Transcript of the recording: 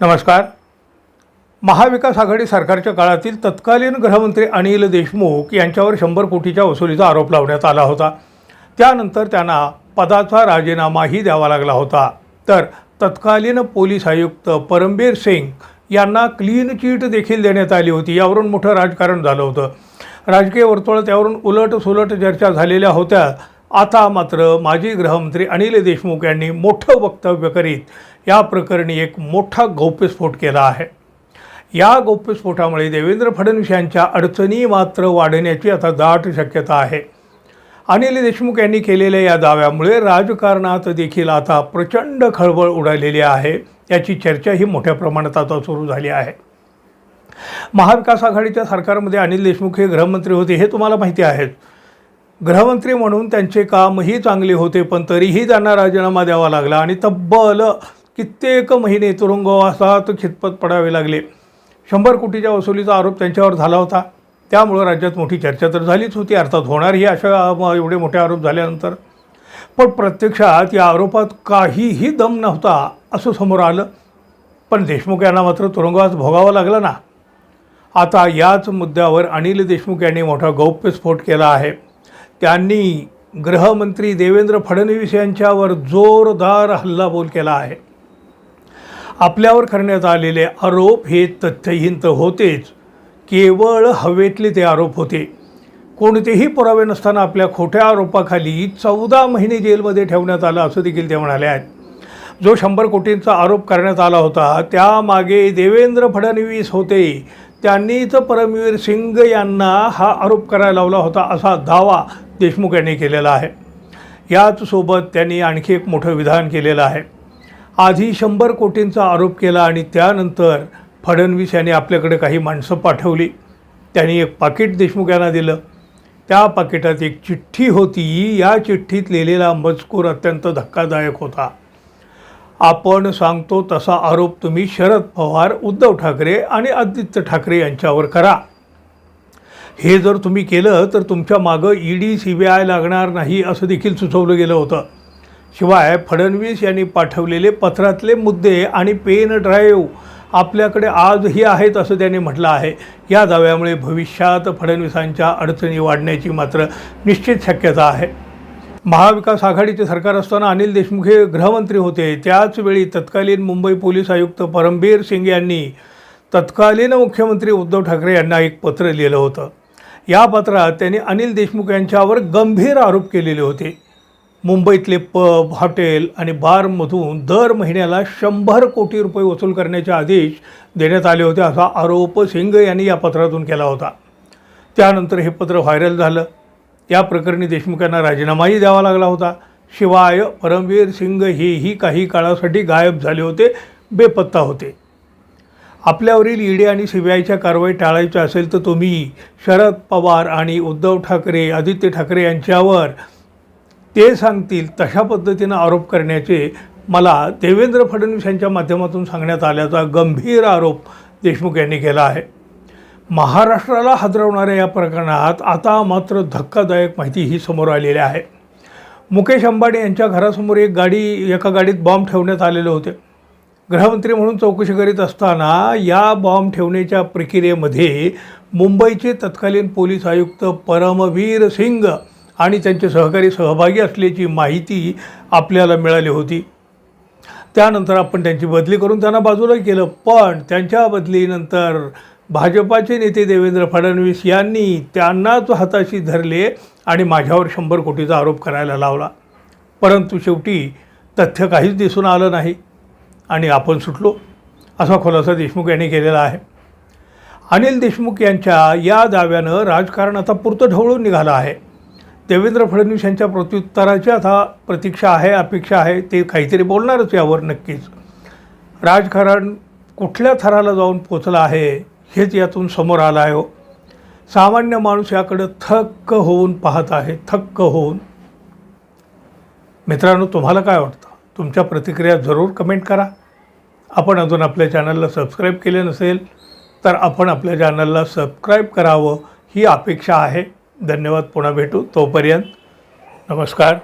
नमस्कार. महाविकास आघाडी सरकारच्या काळातील तत्कालीन गृहमंत्री अनिल देशमुख यांच्यावर शंभर कोटीच्या वसुलीचा आरोप लावण्यात आला होता. त्यानंतर त्यांना पदाचा राजीनामाही द्यावा लागला होता. तर तत्कालीन पोलीस आयुक्त परमबीर सिंग यांना क्लीन चिट देखील देण्यात आली होती. यावरून मोठं राजकारण झालं होतं. राजकीय वर्तुळात यावरून उलट सुलट चर्चा झालेल्या होत्या. आता मात्र माजी गृहमंत्री अनिल देशमुख यांनी मोठं वक्तव्य करीत या प्रकरणी एक मोठा गौप्यस्फोट केला आहे. या गौप्यस्फोटामुळे देवेंद्र फडणवीस यांच्या अडचणी मात्र वाढण्याची आता दाट शक्यता आहे. अनिल देशमुख यांनी केलेल्या या दाव्यामुळे राजकारणात देखील आता प्रचंड खळबळ उडालेली आहे. याची चर्चाही मोठ्या प्रमाणात आता सुरू झाली आहे. महाविकास आघाडीच्या सरकारमध्ये अनिल देशमुख हे गृहमंत्री होते हे तुम्हाला माहिती आहेच. गृहमंत्री म्हणून त्यांचे कामही चांगले होते पण तरीही त्यांना राजीनामा द्यावा लागला आणि तब्बल कित्येक महिने तुरुंगवासात खितपत पडावे लागले. शंभर कोटीच्या वसुलीचा आरोप त्यांच्यावर झाला होता. त्यामुळं राज्यात मोठी चर्चा तर झालीच होती अर्थात होणारही अशा एवढे मोठे आरोप झाल्यानंतर. पण प्रत्यक्षात या आरोपात काहीही दम नव्हता असं समोर आलं. पण देशमुख यांना मात्र तुरुंगवास भोगावा लागला ना. आता याच मुद्द्यावर अनिल देशमुख यांनी मोठा गौप्यस्फोट केला आहे. त्यांनी गृहमंत्री देवेंद्र फडणवीस यांच्यावर जोरदार हल्लाबोल केला आहे. आपल्यावर करण्यात आलेले आरोप हे तथ्यहीन तर होतेच. केवळ हवेतले ते आरोप होते. कोणतेही पुरावे नसताना आपल्या खोट्या आरोपाखाली चौदा महिने जेलमध्ये ठेवण्यात आलं असं देखील ते म्हणाले आहेत. जो शंभर कोटींचा आरोप करण्यात आला होता त्यामागे देवेंद्र फडणवीस होते. त्यांनीच परमवीर सिंग यांना हा आरोप करायला लावला होता असा दावा देशमुख यांनी केलेला आहे. याचसोबत त्यांनी आणखी एक मोठं विधान केलेलं आहे. आधी शंभर कोटींचा आरोप केला आणि त्यानंतर फडणवीस यांनी आपल्याकडे काही माणसं पाठवली. त्यांनी एक पाकिट देशमुख यांना दिलं. त्या पाकिटात एक चिठ्ठी होती. या चिठ्ठीत लिहिलेला मजकूर अत्यंत धक्कादायक होता. आपण सांगतो तसा आरोप तुम्ही शरद पवार उद्धव ठाकरे आणि आदित्य ठाकरे यांच्यावर करा. हे जर तुम्ही केलं तर तुमच्या मागं E D C B I लागणार नाही असं देखील सुचवलं गेलं होतं. शिवाय फडणवीस यांनी पाठवलेले पत्रातले मुद्दे आणि पेन ड्राईव्ह आपल्याकडे आजही आहेत असं त्यांनी म्हटलं आहे. या दाव्यामुळे भविष्यात फडणवीसांच्या अडचणी वाढण्याची मात्र निश्चित शक्यता आहे. महाविकास आघाडीचे सरकार असताना अनिल देशमुख हे गृहमंत्री होते. त्याचवेळी तत्कालीन मुंबई पोलीस आयुक्त परमबीर सिंग यांनी तत्कालीन मुख्यमंत्री उद्धव ठाकरे यांना एक पत्र लिहिलं होतं. या पत्रात त्यांनी अनिल देशमुख यांच्यावर गंभीर आरोप केलेले होते. मुंबईतले पब हॉटेल आणि बारमधून दर महिन्याला शंभर कोटी रुपये वसूल करण्याचे आदेश देण्यात आले होते असा आरोप सिंग यांनी या पत्रातून केला होता. त्यानंतर हे पत्र व्हायरल झालं. या प्रकरणी देशमुख यांना राजीनामाही द्यावा लागला होता. शिवाय परमवीर सिंग हेही काही काळासाठी गायब झाले होते बेपत्ता होते. आपल्यावरील ईडी आणि सी बी आयच्या कारवाई टाळायची असेल तर तुम्ही शरद पवार आणि उद्धव ठाकरे आदित्य ठाकरे यांच्यावर ते सांगतील तशा पद्धतीनं आरोप करण्याचे मला देवेंद्र फडणवीस यांच्या माध्यमातून सांगण्यात आल्याचा गंभीर आरोप देशमुख यांनी केला आहे. महाराष्ट्राला हादरवणाऱ्या या प्रकरणात आता मात्र धक्कादायक माहिती ही समोर आलेली आहे. मुकेश अंबानी यांच्या घरासमोर एक गाडी एका गाडीत बॉम्ब ठेवण्यात आलेले होते. गृहमंत्री म्हणून चौकशी करीत असताना या बॉम्ब ठेवण्याच्या प्रक्रियेमध्ये मुंबईचे तत्कालीन पोलीस आयुक्त परमवीर सिंग आणि त्यांचे सहकारी सहभागी असल्याची माहिती आपल्याला मिळाली होती. त्यानंतर आपण त्यांची बदली करून त्यांना बाजूला केलं पण त्यांच्या बदलीनंतर भाजपाचे नेते देवेंद्र फडणवीस यांनी त्यांनाच हाताशी धरले आणि माझ्यावर शंभर कोटीचा आरोप करायला लावला. परंतु शेवटी तथ्य काहीच दिसून आलं नाही. आणि आपण सुटलो असा खुलासा देशमुख यांनी केलेला आहे. अनिल देशमुख यांच्या या दाव्यानं राजकारण आता पुरतं ढवळून निघालं आहे. देवेंद्र फडणवीस यांच्या प्रत्युत्तराची आता प्रतीक्षा आहे अपेक्षा आहे ते काहीतरी बोलणारच यावर नक्कीच. राजकारण कुठल्या थराला जाऊन पोचलं आहे हेच यातून समोर आलं आहे हो. सामान्य माणूस याकडं थक्क होऊन पाहत आहे थक्क होऊन. मित्रांनो तुम्हाला काय वाटतं? तुमच्या प्रतिक्रिया जरूर कमेंट करा. आपण अजून आपल्या चॅनलला सबस्क्राईब केले नसेल तर आपण आपल्या चॅनलला सबस्क्राईब करावं ही अपेक्षा आहे. धन्यवाद. पुन्हा भेटू तोपर्यंत. नमस्कार.